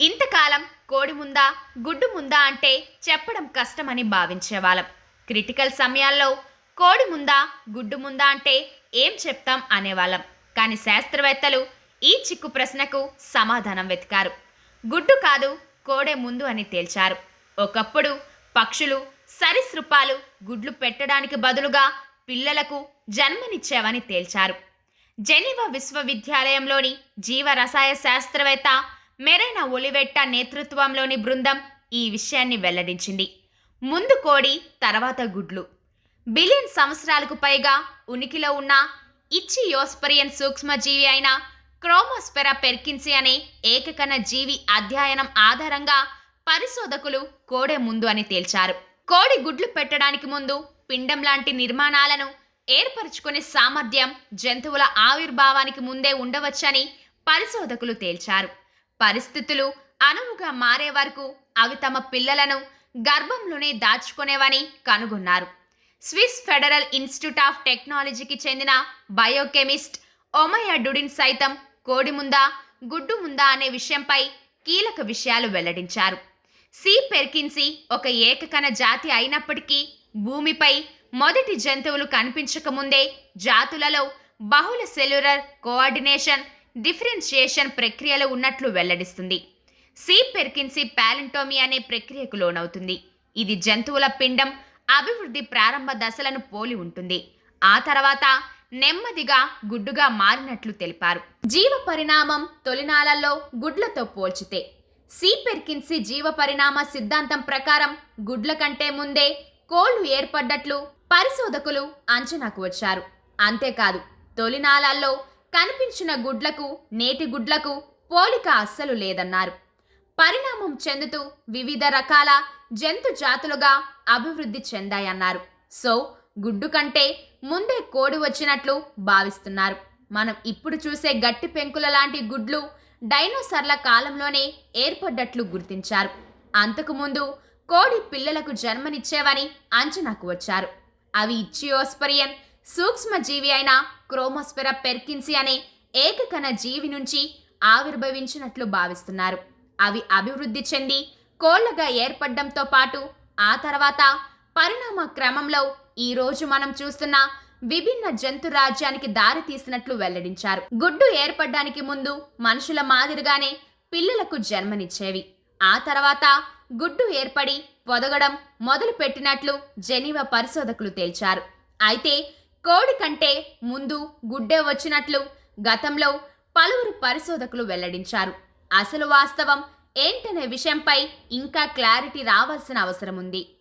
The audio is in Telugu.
ఇంతకాలం కోడి ముందా గుడ్డు ముందా అంటే చెప్పడం కష్టమని భావించేవాళ్ళం. క్రిటికల్ సమయాల్లో కోడి ముందా గుడ్డు ముందా అంటే ఏం చెప్తాం అనేవాళ్ళం. కానీ శాస్త్రవేత్తలు ఈ చిక్కు ప్రశ్నకు సమాధానం వెతికారు. గుడ్డు కాదు కోడే ముందు అని తేల్చారు. ఒకప్పుడు పక్షులు సరీసృపాలు గుడ్లు పెట్టడానికి బదులుగా పిల్లలకు జన్మనిచ్చేవని తేల్చారు. జెనీవా విశ్వవిద్యాలయంలోని జీవరసాయ శాస్త్రవేత్త మెరైనా ఒలివెట్ట నేతృత్వంలోని బృందం ఈ విషయాన్ని వెల్లడించింది. ముందు కోడి తర్వాత గుడ్లు. బిలియన్ సంవత్సరాలకు పైగా ఉనికిలో ఉన్న ఇచ్చియోస్పరియన్ సూక్ష్మజీవి అయిన క్రోమోస్పెరా పెర్కిన్సి అనే ఏకకణ జీవి అధ్యయనం ఆధారంగా పరిశోధకులు కోడే ముందు అని తేల్చారు. కోడి గుడ్లు పెట్టడానికి ముందు పిండం లాంటి నిర్మాణాలను ఏర్పరచుకునే సామర్థ్యం జంతువుల ఆవిర్భావానికి ముందే ఉండవచ్చని పరిశోధకులు తేల్చారు. పరిస్థితులు అనువుగా మారే వరకు అవి తమ పిల్లలను గర్భంలోనే దాచుకునేవని కనుగొన్నారు. స్విస్ ఫెడరల్ ఇన్స్టిట్యూట్ ఆఫ్ టెక్నాలజీకి చెందిన బయోకెమిస్ట్ ఒమయ డుడిన్ సైతం కోడి ముందా గుడ్డు ముందా అనే విషయంపై కీలక విషయాలు వెల్లడించారు. సి పెర్కిన్సీ ఒక ఏకకణ జాతి అయినప్పటికీ భూమిపై మొదటి జంతువులు కనిపించకముందే జాతులలో బహుళ సెల్యులర్ కోఆర్డినేషన్ డిఫరెన్షియేషన్ ప్రక్రియలు ఉన్నట్లు వెల్లడిస్తుంది. సి పెర్కిన్సీ ప్యాలెంటోమీ అనే ప్రక్రియకు లోనవుతుంది. ఇది జంతువుల పిండం అభివృద్ధి ప్రారంభ దశలను పోలి ఉంటుంది. ఆ తర్వాత నెమ్మదిగా గుడ్డుగా మారినట్లు తెలిపారు. జీవ పరిణామం తొలినాళ్ళలో గుడ్లతో పోల్చితే సి పెర్కిన్సీ జీవ పరిణామ సిద్ధాంతం ప్రకారం గుడ్ల కంటే ముందే కోళ్ళు ఏర్పడ్డట్లు పరిశోధకులు అంచనాకు వచ్చారు. అంతేకాదు తొలినాళ్ళలో కనిపించిన గుడ్లకు నేటి గుడ్లకు పోలిక అస్సలు లేదన్నారు. పరిణామం చెందుతూ వివిధ రకాల జంతు జాతులుగా అభివృద్ధి చెందాయన్నారు. సో గుడ్డు కంటే ముందే కోడి వచ్చినట్లు భావిస్తున్నారు. మనం ఇప్పుడు చూసే గట్టి పెంకుల లాంటి గుడ్లు డైనోసర్ల కాలంలోనే ఏర్పడ్డట్లు గుర్తించారు. అంతకుముందు కోడి పిల్లలకు జన్మనిచ్చేవని అంచనాకు వచ్చారు. అవి ఇచ్చియోస్పరియన్ సూక్ష్మజీవి అయిన క్రోమోస్పెరా పెర్కిన్సి అనే ఏకకణ జీవి నుంచి ఆవిర్భవించినట్లు భావిస్తున్నారు. అవి అభివృద్ధి చెంది కోళ్ళగా ఏర్పడడంతో పాటు ఆ తర్వాత పరిణామ క్రమంలో ఈ రోజు మనం చూస్తున్న విభిన్న జంతు రాజ్యానికి దారి తీసినట్లు వెల్లడించారు. గుడ్డు ఏర్పడడానికి ముందు మనుషుల మాదిరిగానే పిల్లలకు జన్మనిచ్చేవి. ఆ తర్వాత గుడ్డు ఏర్పడి పొదగడం మొదలు పెట్టినట్లు జెనీవా పరిశోధకులు తేల్చారు. అయితే కోడి కంటే ముందు గుడ్డే వచ్చినట్లు గతంలో పలువురు పరిశోధకులు వెల్లడించారు. అసలు వాస్తవం ఏంటనే విషయంపై ఇంకా క్లారిటీ రావాల్సిన అవసరం ఉంది